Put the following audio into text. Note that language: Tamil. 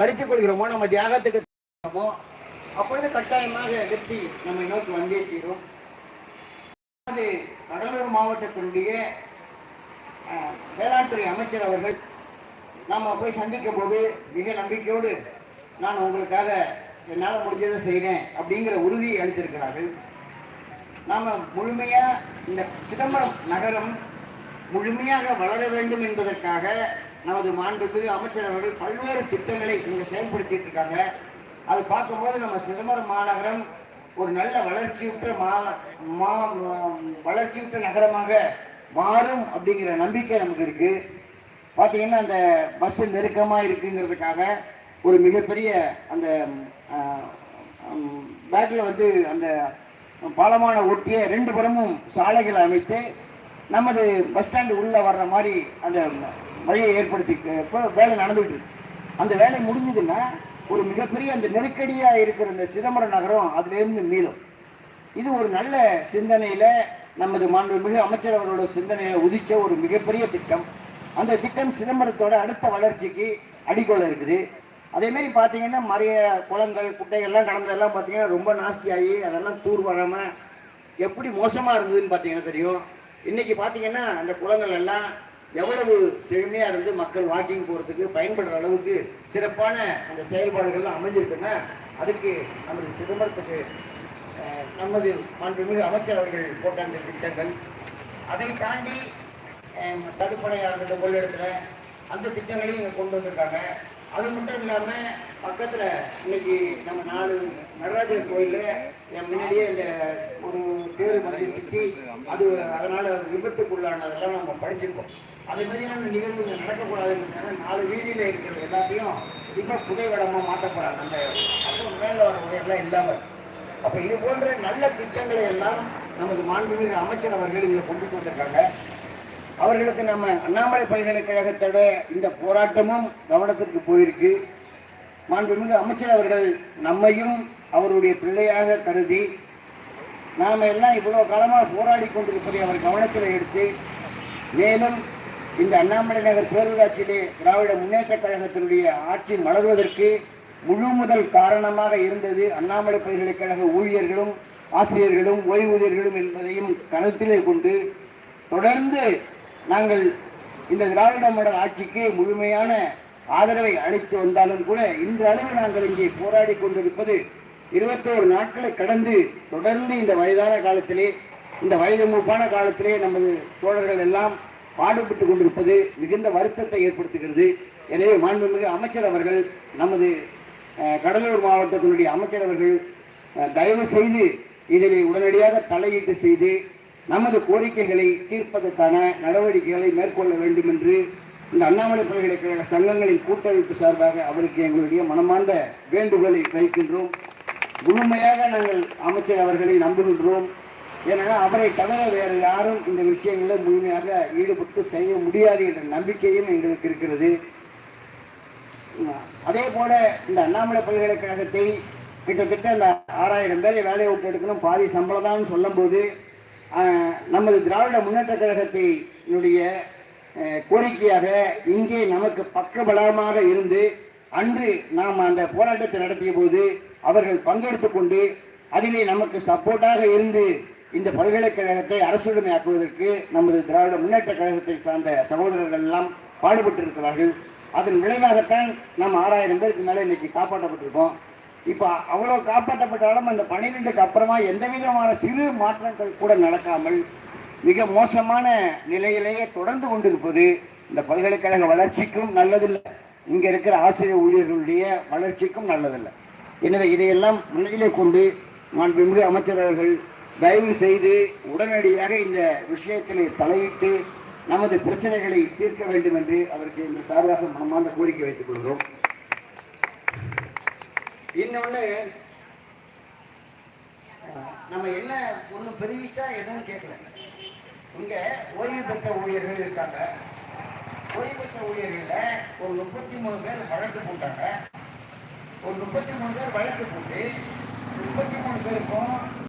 பறித்துக் கொள்கிறோமோ நம்ம தியாகத்துக்கு அப்பொழுது கட்டாயமாக வெற்றி நம்மை நோக்கி வந்தே தீரும். அது கடலூர் மாவட்டத்தினுடைய வேளாண்துறை வேளாண் துறை அமைச்சர் அவர்கள் நாம் போய் சந்திக்கும் போது மிக நம்பிக்கையோடு நான் உங்களுக்காக என்னால் முடிஞ்சதை செய்கிறேன் அப்படிங்கிற உறுதி அளித்திருக்கிறார்கள். நாம் முழுமையாக இந்த சிதம்பரம் நகரம் முழுமையாக வளர வேண்டும் என்பதற்காக நமது மாண்புமிகு அமைச்சர் அவர்கள் பல்வேறு திட்டங்களை இங்கே செயல்படுத்திட்டு இருக்காங்க. அது பார்க்கும்போது நம்ம சிதம்பரம் மாநகரம் ஒரு நல்ல வளர்ச்சியுற்ற மா மா வளர்ச்சியுற்ற நகரமாக மாறும் அப்படிங்கிற நம்பிக்கை நமக்கு இருக்கு. பார்த்தீங்கன்னா அந்த பஸ் நெருக்கமாக இருக்குங்கிறதுக்காக ஒரு மிகப்பெரிய அந்த பேக்கில் வந்து அந்த பாலமான ஒட்டிய ரெண்டு புறமும் சாலைகளை அமைத்து நமது பஸ் ஸ்டாண்டு உள்ளே வர்ற மாதிரி அந்த மழையை ஏற்படுத்தி இப்போ வேலை நடந்துகிட்டு இருக்கு. அந்த வேலை முடிஞ்சதுன்னா ஒரு மிகப்பெரிய அந்த நெருக்கடியாக இருக்கிற இந்த சிதம்பரம் நகரம் அதுலேருந்து மீளும். இது ஒரு நல்ல சிந்தனையில் நமது மாண்புமிகு அமைச்சர் அவர்களோட சிந்தனையில் உதிச்ச ஒரு மிகப்பெரிய திட்டம். அந்த திட்டம் சிதம்பரத்தோட அடுத்த வளர்ச்சிக்கு அடிக்கோல இருக்குது. அதேமாரி பார்த்தீங்கன்னா மறைய குளங்கள் குட்டைகள்லாம் கடந்ததெல்லாம் பார்த்தீங்கன்னா ரொம்ப நாஸ்தியாகி அதெல்லாம் தூர் வராமல் எப்படி மோசமாக இருந்ததுன்னு பார்த்தீங்கன்னா தெரியும். இன்றைக்கி பார்த்தீங்கன்னா அந்த குளங்கள் எல்லாம் எவ்வளவு செழுமையாக இருந்து மக்கள் வாக்கிங் போகிறதுக்கு பயன்படுற அளவுக்கு சிறப்பான அந்த செயல்பாடுகள்லாம் அமைஞ்சிருக்குன்னா அதுக்கு நமது சிதம்பரத்துக்கு நமது மாண்புமிகு அமைச்சர் அவர்கள் போட்ட அந்த திட்டங்கள். அதை தாண்டி தடுப்பணையாக இருக்கட்டும் அந்த திட்டங்களையும் இங்கே கொண்டு வந்திருக்காங்க. அது மட்டும் இல்லாமல் பக்கத்தில் இன்னைக்கு நம்ம நாலு நடராஜர் கோயிலில் என் முன்னாடியே இந்த ஒரு தேர் மதியம் சிக்கி அது அதனால் விபத்துக்குள்ளானதெல்லாம் நம்ம படிச்சிருக்கோம். அதே மாதிரியான நிகழ்வுகள் நடக்கக்கூடாதுங்கிறதுனால நடக்கக்கூடாதுன்னு நாலு வீதியில் இருக்கிறது எல்லாத்தையும் இப்போ புகைவடமா மாற்றப்படாது அந்த அப்புறம் மேலே வர உடையெல்லாம் இல்லாமல் அப்போ இது போன்ற நல்ல திட்டங்களை எல்லாம் நமது மாண்புமிகு அமைச்சர் அவர்கள் இதில் கொண்டு வந்திருக்காங்க அவர்களுக்கு நம்ம அண்ணாமலை பல்கலைக்கழகத்தோட இந்த போராட்டமும் கவனத்திற்கு போயிருக்கு. மாண்புமிகு அமைச்சர் அவர்கள் நம்மையும் அவருடைய பிள்ளையாக கருதி நாம எல்லாம் இவ்வளோ காலமாக போராடி கொண்டிருப்பதை அவர் கவனத்தில் எடுத்து மேலும் இந்த அண்ணாமலை நகர் பேரூராட்சியிலே திராவிட முன்னேற்ற கழகத்தினுடைய ஆட்சி மலர்வதற்கு முழு முதல் காரணமாக இருந்தது அண்ணாமலை பல்கலைக்கழக ஊழியர்களும் ஆசிரியர்களும் ஓய்வூதியர்களும் என்பதையும் கருத்திலே கொண்டு தொடர்ந்து நாங்கள் இந்த திராவிட மாடல் ஆட்சிக்கு முழுமையான ஆதரவை அளித்து வந்தாலும் கூட இன்று அளவு நாங்கள் இங்கே போராடி கொண்டிருப்பது இருபத்தோரு நாட்களை கடந்து தொடர்ந்து இந்த வயதான காலத்திலே இந்த வயது மூப்பான காலத்திலே நமது தோழர்கள் எல்லாம் பாடுபட்டு கொண்டிருப்பது மிகுந்த வருத்தத்தை ஏற்படுத்துகிறது. எனவே மாண்புமிகு அமைச்சர் அவர்கள் நமது கடலூர் மாவட்டத்தினுடைய அமைச்சர் அவர்கள் தயவு செய்து இதனை உடனடியாக தலையீட்டு செய்து நமது கோரிக்கைகளை தீர்ப்பதற்கான நடவடிக்கைகளை மேற்கொள்ள வேண்டும் என்று இந்த அண்ணாமலை பல்கலைக்கழக சங்கங்களின் கூட்டமைப்பு சார்பாக அவருக்கு எங்களுடைய மனமார்ந்த வேண்டுகோளை வைக்கின்றோம். முழுமையாக நாங்கள் அமைச்சர் அவர்களை நம்புகின்றோம். ஏன்னா அவரை தவிர வேறு யாரும் இந்த விஷயங்களில் முழுமையாக ஈடுபட்டு செய்ய முடியாது என்ற நம்பிக்கையும் எங்களுக்கு இருக்கிறது. அதே போல இந்த அண்ணாமலை பல்கலைக்கழகத்தை கிட்டத்தட்ட இந்த ஆறாயிரம் பேரை வேலையை விட்டு எடுக்கணும் பாதி சம்பளம் தான் சொல்லும்போது நமது திராவிட முன்னேற்ற கழகத்தினுடைய கோரிக்கையாக இங்கே நமக்கு பக்கபலமாக இருந்து அன்று நாம் அந்த போராட்டத்தை நடத்திய போது அவர்கள் பங்கெடுத்து கொண்டு அதிலே நமக்கு சப்போர்ட்டாக இருந்து இந்த பல்கலைக்கழகத்தை அரசுடைமையாக்குவதற்கு நமது திராவிட முன்னேற்ற கழகத்தை சார்ந்த சகோதரர்கள் எல்லாம் பாடுபட்டு இருக்கிறார்கள் அதன் விளைவாகத்தான் நம்ம ஆறாயிரம் பேருக்கு மேலே இன்னைக்கு காப்பாற்றப்பட்டிருக்கோம். இப்போ அவ்வளோ காப்பாற்றப்பட்டாலும் அந்த பன்னிரெண்டுக்கு அப்புறமா எந்த விதமான சிறு மாற்றங்கள் கூட நடக்காமல் மிக மோசமான நிலையிலேயே தொடர்ந்து கொண்டிருப்பது இந்த பல்கலைக்கழக வளர்ச்சிக்கும் நல்லதில்லை. இங்கே இருக்கிற ஆசிரியர் ஊழியர்களுடைய வளர்ச்சிக்கும் நல்லதில்லை. எனவே இதையெல்லாம் மனதிலே கொண்டு நான் மிக அமைச்சரவர்கள் தயவு செய்து உடனடியாக இந்த விஷயத்திலே தலையிட்டு நமது பிரச்சனைகளை தீர்க்க வேண்டும் என்று அவருக்கு இந்த சார்பாக மனமார்ந்த கோரிக்கை வைத்துக் கொள்கிறோம். இன்னொன்று நம்ம என்ன ஒன்றும் பெருசா எதுவும் கேட்கல. இங்க ஓய்வு பெற்ற ஊழியர்கள் இருக்காங்க. ஓய்வு பெற்ற ஊழியர்கள்ல ஒரு முப்பத்தி மூணு பேர் வழக்கு போட்டாங்க. ஒரு முப்பத்தி மூணு பேர் வழக்கு போட்டு முப்பத்தி மூணு பேருக்கும்